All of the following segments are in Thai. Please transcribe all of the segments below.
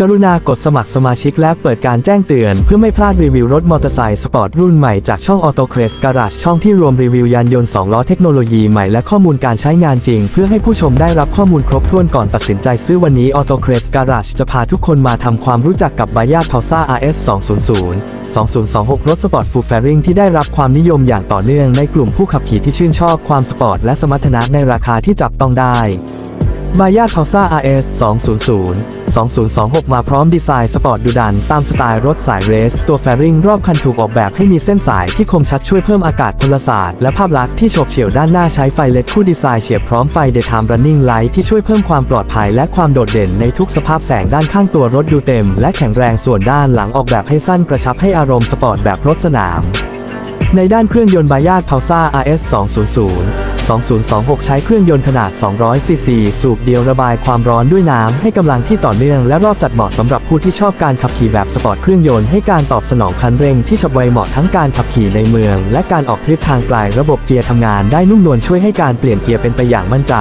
กรุณากดสมัครสมาชิกและเปิดการแจ้งเตือน เพื่อไม่พลาดรีวิวรถมอเตอร์ไซค์สปอร์ตรุ่นใหม่จากช่อง Auto c r e s Garage ช่องที่รวมรีวิวยานยนต์ 2 ล้อเทคโนโลยีใหม่และข้อมูลการใช้งานจริง เพื่อให้ผู้ชมได้รับข้อมูลครบถ้วนก่อนตัดสินใจซื้อวันนี้ Auto c r e s Garage จะพาทุกคนมาทำความรู้จักกับ b a y a p a u s a RS 200 2026 รถสปอร์ต Full Fairing ที่ได้รับความนิยมอย่างต่อเนื่องในกลุ่มผู้ขับขี่ที่ชื่นชอบความสปอร์ตและสมรรถนะในราคาที่จับต้องได้ บายาท p าซ่า RS 200 2026 มาพร้อมดีไซน์สปอร์ตดุดัน ตามสไตล์รถสายเรส ตัวแฟริงรอบคันถูกออกแบบให้มีเส้นสายที่คมชัดช่วยเพิ่มอากาศพลศาสตร์และภาพลักษณ์ที่โฉบเฉี่ยวด้านหน้าใช้ไฟเลดคู่ดีไซน์เฉียบพร้อมไฟ Daytime Running Light ที่ช่วยเพิ่มความปลอดภัยและความโดดเด่นในทุกสภาพแสงด้านข้างตัวรถดูเต็ม และแข็งแรงส่วนด้านหลังออกแบบให้สั้นกระชับให้อารมณ์สปอร์ตแบบรถสนามในด้านเครื่องยนต์บายาท p าซ่า RS 200 2026 ใช้เครื่องยนต์ขนาด 200 ซีซี สูบเดียวระบายความร้อนด้วยน้ำให้กำลังที่ต่อเนื่องและรอบจัดเหมาะสำหรับผู้ที่ชอบการขับขี่แบบสปอร์ตเครื่องยนต์ให้การตอบสนองคันเร่งที่ฉับไวเหมาะทั้งการขับขี่ในเมือง และการออกทริปทางไกลระบบเกียร์ทำงานได้นุ่มนวลช่วยให้การเปลี่ยนเกียร์เป็นไปอย่างมั่นใจ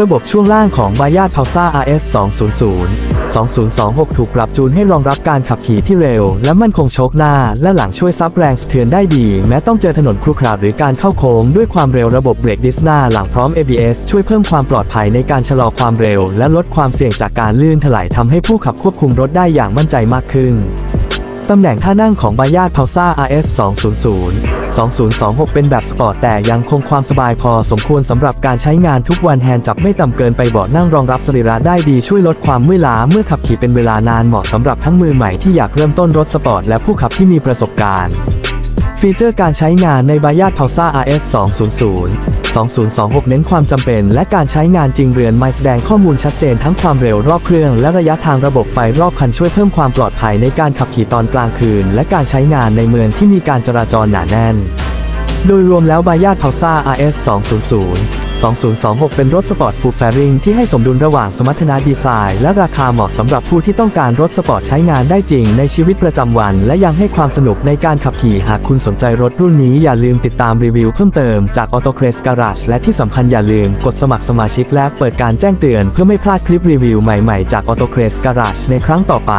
ระบบช่วงล่างของ b a y a t p a u s a RS 200 2026 ถูกปรับจูนให้รองรับการขับขี่ที่เร็ว และมั่นคงโชคหน้า และหลังช่วยซับแรงสะเทือนได้ดี แม้ต้องเจอถนนครุขระหรือการเข้าโค้งด้วยความเร็วระบบเบรกดิสหน้าหลังพร้อม ABS ช่วยเพิ่มความปลอดภัยในการชะลอความเร็ว และลดความเสี่ยงจากการลื่นถลายทำให้ผู้ขับควบคุมรถได้อย่างมั่นใจมากขึ้น ตำแหน่งท่านั่งของบายาดพาวซ่า RS 200 2026 เป็นแบบสปอร์ตแต่ยังคงความสบายพอสมควรสำหรับการใช้งานทุกวันแฮนด์จับไม่ต่ำเกินไปเบาะนั่งรองรับสรีระได้ดีช่วยลดความเมื่อยล้าเมื่อขับขี่เป็นเวลานานเหมาะสำหรับทั้งมือใหม่ที่อยากเริ่มต้นรถสปอร์ตและผู้ขับที่มีประสบการณ์ ฟีเจอร์การใช้งานในบายาท p าซ่า RS 200 2026 เน้นความจำเป็น และการใช้งานจริงเรือนไม้แสดงข้อมูลชัดเจนทั้งความเร็วรอบเครื่อง และระยะทางระบบไฟรอบคันช่วยเพิ่มความปลอดภัยในการขับขี่ตอนกลางคืน และการใช้งานในเมืองที่มีการจราจรหนาแน่น โดยรวมแล้วบายาท p าซ่า RS 200 2026 เป็นรถสปอร์ตฟูลแฟริงที่ให้สมดุลระหว่างสมรรถนะดีไซน์ และราคาเหมาะสำหรับผู้ที่ต้องการรถสปอร์ตใช้งานได้จริงในชีวิตประจำวัน และยังให้ความสนุกในการขับขี่หากคุณสนใจรถรุ่นนี้อย่าลืมติดตามรีวิวเพิ่มเติมจาก Auto c r e s Garage และที่สำคัญอย่าลืมกดสมัครสมาชิกและเปิดการแจ้งเตือนเพื่อไม่พลาดคลิปรีวิวใหม่ๆจาก Auto c r e s Garage ในครั้งต่อไป